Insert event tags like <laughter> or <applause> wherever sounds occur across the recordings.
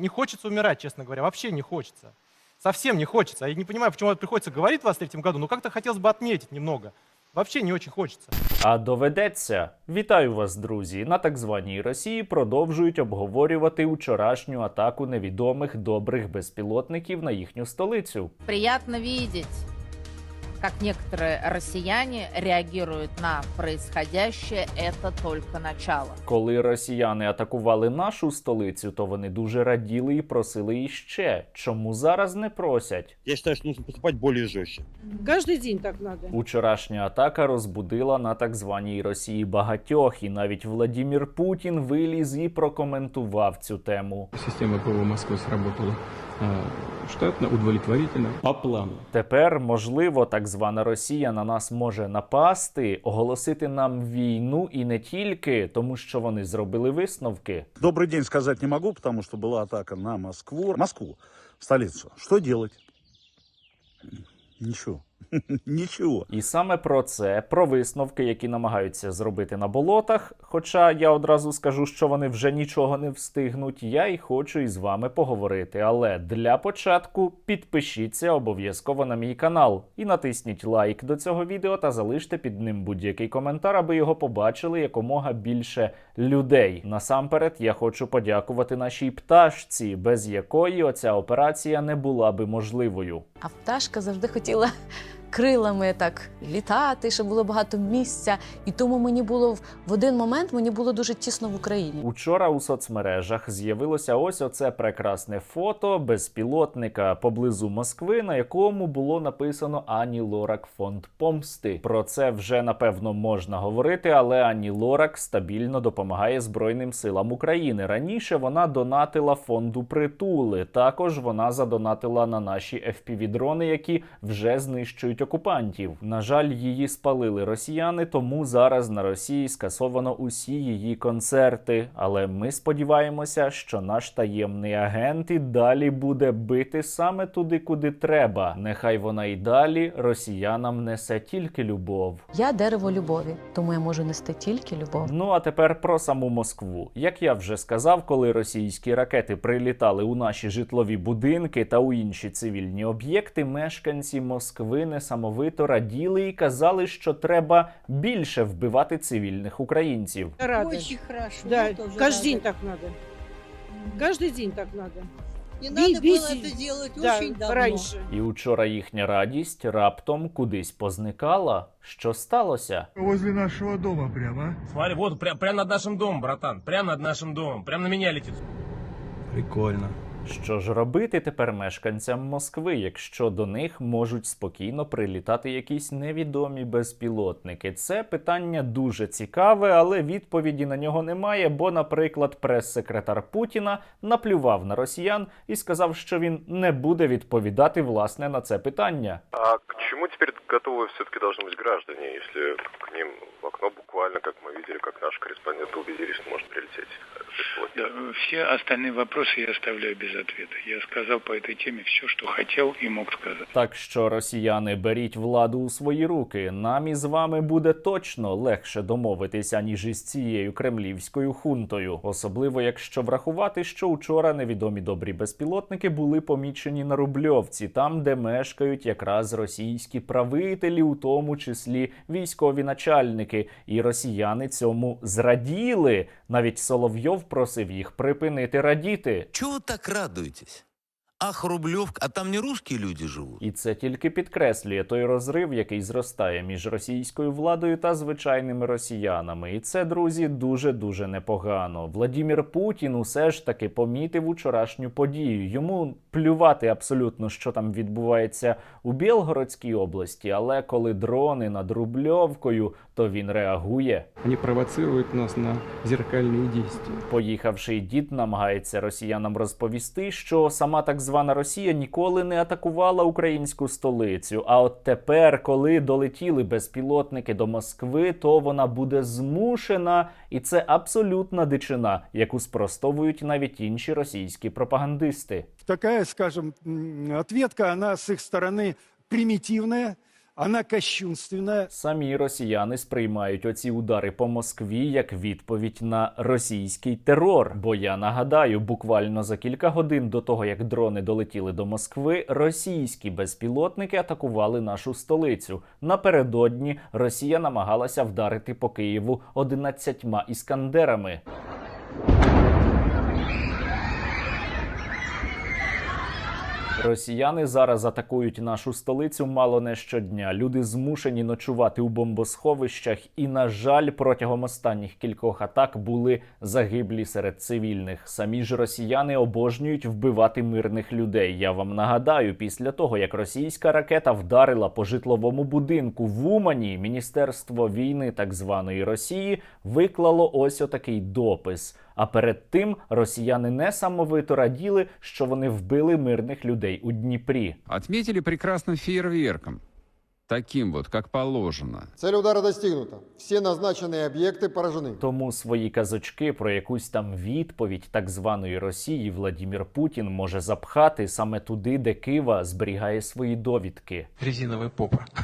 Не хочется умирать, честно говоря, вообще не хочется. Совсем не хочется. Я не понимаю, почему это приходится говорить в 23 году, но как-то хотелось бы отметить немного. Вообще не очень хочется. А доведеться. Вітаю вас, друзі. На так званій Росії продовжують обговорювати вчорашню атаку невідомих добрих безпілотників на їхню столицю. Приятно видеть, как некоторые россияне реагируют на происходящее. Это только начало. Коли росіяни атакували нашу столицю, то вони дуже раділи і просили іще. Чому зараз не просять? Я считаю, что нужно поступать более жестче. Каждый день так надо. Учорашня атака розбудила на так званій Росії багатьох, і навіть Владімір Путін виліз і прокоментував цю тему. Система ПВО Москвы сработала э, штатно, удовлетворительно, по плану. Тепер, можливо, так звана Росія на нас може напасти, оголосити нам війну і не тільки тому, що вони зробили висновки. Добрий день сказати не можу, тому що була атака на Москву. Москву, столицю. Що делать? Ничего. <laughs> Ничего. І саме про це, про висновки, які намагаються зробити на болотах. Хоча я одразу скажу, що вони вже нічого не встигнуть, я і хочу із вами поговорити. Але для початку підпишіться обов'язково на мій канал і натисніть лайк до цього відео та залиште під ним будь-який коментар, аби його побачили якомога більше людей. Насамперед, я хочу подякувати нашій пташці, без якої оця операція не була би можливою. А пташка завжди хотіла крилами так літати, щоб було багато місця. І тому мені було в- один момент мені було дуже тісно в Україні. Учора у соцмережах з'явилося ось оце прекрасне фото безпілотника поблизу Москви, на якому було написано Ані Лорак фонд помсти. Про це вже напевно можна говорити, але Ані Лорак стабільно допомагає Збройним силам України. Раніше вона донатила фонду притули. Також вона задонатила на наші FPV-дрони, які вже знищують окупантів. На жаль, її спалили росіяни, тому зараз на Росії скасовано усі її концерти. Але ми сподіваємося, що наш таємний агент і далі буде бити саме туди, куди треба. Нехай вона і далі росіянам несе тільки любов. Я дерево любові, тому я можу нести тільки любов. Ну а тепер про саму Москву. Як я вже сказав, коли російські ракети прилітали у наші житлові будинки та у інші цивільні об'єкти, мешканці Москви несамовито раділи і казали, що треба більше вбивати цивільних українців. Рада. Очень хорошо. Да, я тоже каждый день рада. так надо. Каждый день так надо. Не Би- надо было бить- это делать Да, очень давно. раньше. І учора їхня радість раптом кудись позникала. Що сталося? Возле нашего дома прямо. а? Смотри, вот прям, прям над нашим домом, братан. Прям над нашим домом. Прям на меня летит. Прикольно. Що ж робити тепер мешканцям Москви, якщо до них можуть спокійно прилітати якісь невідомі безпілотники? Це питання дуже цікаве, але відповіді на нього немає. Бо, наприклад, прес-секретар Путіна наплював на росіян і сказав, що він не буде відповідати власне на це питання. А к чему теперь готовы все-таки должны быть граждане, если к ним в окно буквально, как мы видели, как наши корреспонденты убедились, что может прилететь э, беспилотник? Все остальные вопросы я оставляю без ответа. Я сказал по этой теме все, что хотел и мог сказать. Так що, росіяни, беріть владу у свої руки. Нам із вами буде точно легше домовитися, ніж із цією кремлівською хунтою. Особливо, якщо врахувати, що учора невідомі добрі безпілотники були помічені на Рубльовці, там, де мешкають якраз російські правителі, у тому числі військові начальники. І росіяни цьому зраділи. Навіть Соловйов просив їх припинити радіти. Чого так радуетесь? Ах, Рублевка, а там не русские люди живут? І це тільки підкреслює той розрив, який зростає між російською владою та звичайними росіянами. І це, друзі, дуже дуже непогано. Владімір Путін усе ж таки помітив учорашню подію. Йому плювати абсолютно, що там відбувається у Білгородській області, але коли дрони над Рубльовкою, то він реагує. Они провоцируют нас на зеркальные действия. Поїхавший дід намагається росіянам розповісти, що сама так звана Росія ніколи не атакувала українську столицю. А от тепер, коли долетіли безпілотники до Москви, то вона буде змушена, і це абсолютна дичина, яку спростовують навіть інші російські пропагандисти. Така, скажімо, відповідь, вона з їх сторони стороны примитивная, она кощунственная. Самі росіяни сприймають оці удари по Москві як відповідь на російський терор. Бо я нагадаю, буквально за кілька годин до того, як дрони долетіли до Москви, російські безпілотники атакували нашу столицю. Напередодні Росія намагалася вдарити по Києву 11 іскандерами. Росіяни зараз атакують нашу столицю мало не щодня. Люди змушені ночувати у бомбосховищах, і, на жаль, протягом останніх кількох атак були загиблі серед цивільних. Самі ж росіяни обожнюють вбивати мирних людей. Я вам нагадаю, після того як російська ракета вдарила по житловому будинку в Умані, міністерство війни так званої Росії виклало ось отакий допис. А перед тим росіяни несамовито раділи, що вони вбили мирних людей у Дніпрі. Отмітили прекрасним фейерверком Таким вот, как положено. Цель удара достигнута. Все назначенные объекты поражены. Тому свої казочки про якусь там відповідь так званої Росії Владімір Путін може запхати саме туди, де Кива зберігає свої довідки. Резиновая попа. <laughs>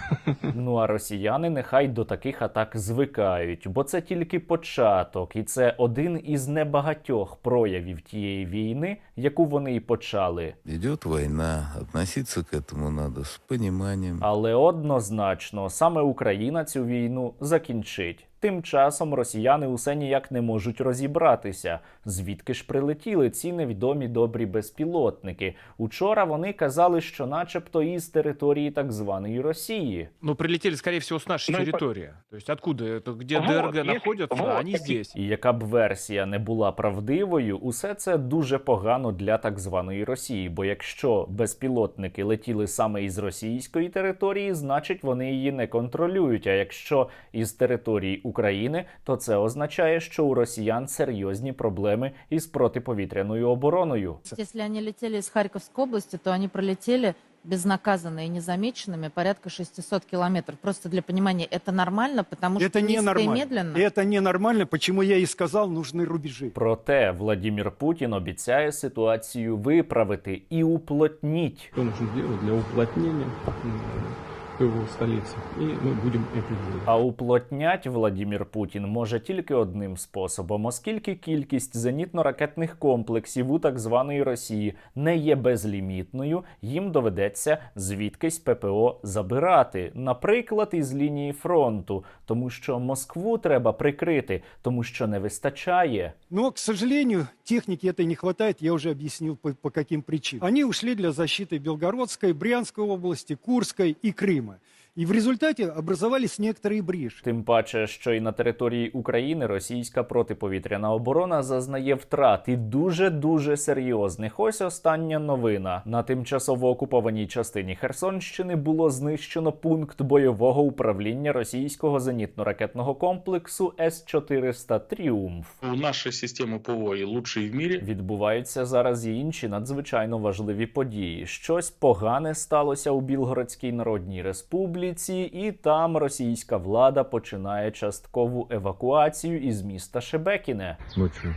Ну а росіяни нехай до таких атак звикають, бо це тільки початок, і це один із небагатьох проявів тієї війни, яку вони і почали. Идет война, относиться к этому надо с пониманием. Але однозначно саме Україна цю війну закінчить. Тим часом росіяни усе ніяк не можуть розібратися, звідки ж прилетіли ці невідомі добрі безпілотники. Учора вони казали, що, начебто, із території так званої Росії. Ну, прилетели, скорее всего, с нашей территории. То есть откуда это, где ДРГ находятся, они здесь. І яка б версія не була правдивою, усе це дуже погано для так званої Росії. Бо якщо безпілотники летіли саме із російської території, значить вони її не контролюють. А якщо із території України, то це означає, що у росіян серйозні проблеми із протиповітряною обороною. Если они летели из Харьковской области, то они пролетели безнаказанно и незамеченными порядка 600 километров. Просто для понимания, это нормально, потому что Это низко и ненормально. медленно. Это ненормально, почему я и сказал, нужны рубежи. Проте Владімір Путін обіцяє ситуацію виправити і уплотніть. Что нужно сделать для уплотнения м, его столицы? И мы будем это делать. А уплотнять Владімір Путін може тільки одним способом, оскільки кількість зенітно-ракетних комплексів у так званої Росії не є безлімітною, їм доведеться звідкись ППО забирати, наприклад, із лінії фронту, тому що Москву треба прикрити, тому що не вистачає. Но, к сожалению, техники этой не хватает, я уже объяснил по, по каким причинам. Они ушли для защиты Белгородской, Брянской области, Курской и Крыма. ними. И в результате образовались некоторые бреши. Тим паче, що і на території України російська протиповітряна оборона зазнає втрат і дуже дуже серйозних. Ось остання новина. На тимчасово окупованій частині Херсонщини було знищено пункт бойового управління російського зенітно-ракетного комплексу С-400 Тріумф. У нашей системы ПВО и лучшие в мире. Відбуваються зараз і інші надзвичайно важливі події. Щось погане сталося у Білгородській Народній Республіці, і там російська влада починає часткову евакуацію із міста Шебекіне. Ночью,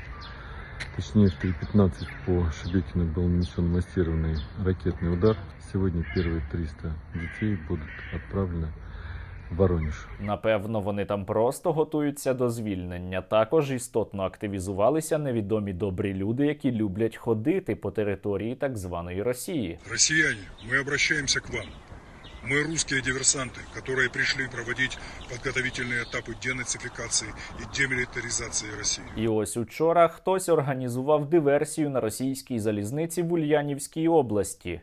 точнее в 3.15 по Шебекину был нанесен массированный ракетный удар. Сегодня первые 300 детей будут отправлены в Воронеж. Напевно, вони там просто готуються до звільнення. Також істотно активізувалися невідомі добрі люди, які люблять ходити по території так званої Росії. Россияне, мы обращаемся к вам. Мы русские диверсанты, которые пришли проводить подготовительные этапы денацификации и демилитаризации России. І ось учора хтось організував диверсію на російській залізниці в Ульянівській області.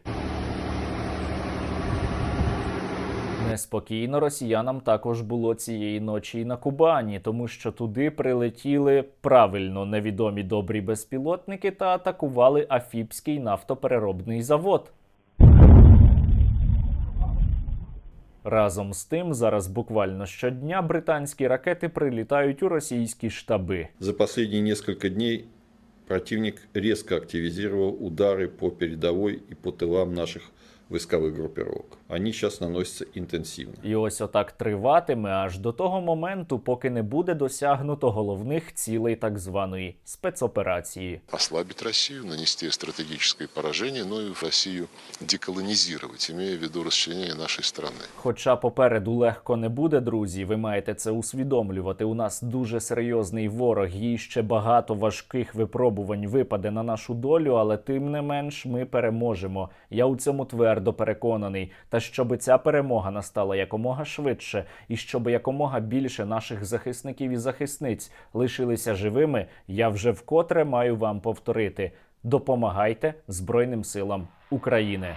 Неспокійно росіянам також було цієї ночі і на Кубані, тому що туди прилетіли правильно невідомі добрі безпілотники та атакували Афіпський нафтопереробний завод. Разом з тим, зараз буквально щодня британські ракети прилітають у російські штаби. За останні несколько днів противник різко активізував удари по передовій і по тилам наших войсковых группировок. Они сейчас наносятся интенсивно. І ось отак триватиме аж до того моменту, поки не буде досягнуто головних цілей так званої спецоперації. Ослабить Россию, нанести стратегическое поражение, но и Россию деколонизировать, имея в виду расчленение нашей страны. Хоча попереду легко не буде, друзі, ви маєте це усвідомлювати. У нас дуже серйозний ворог, і ще багато важких випробувань випаде на нашу долю, але тим не менш ми переможемо. Я у цьому твердо переконаний. Та щоб ця перемога настала якомога швидше, і щоб якомога більше наших захисників і захисниць лишилися живими, я вже вкотре маю вам повторити: допомагайте Збройним силам України.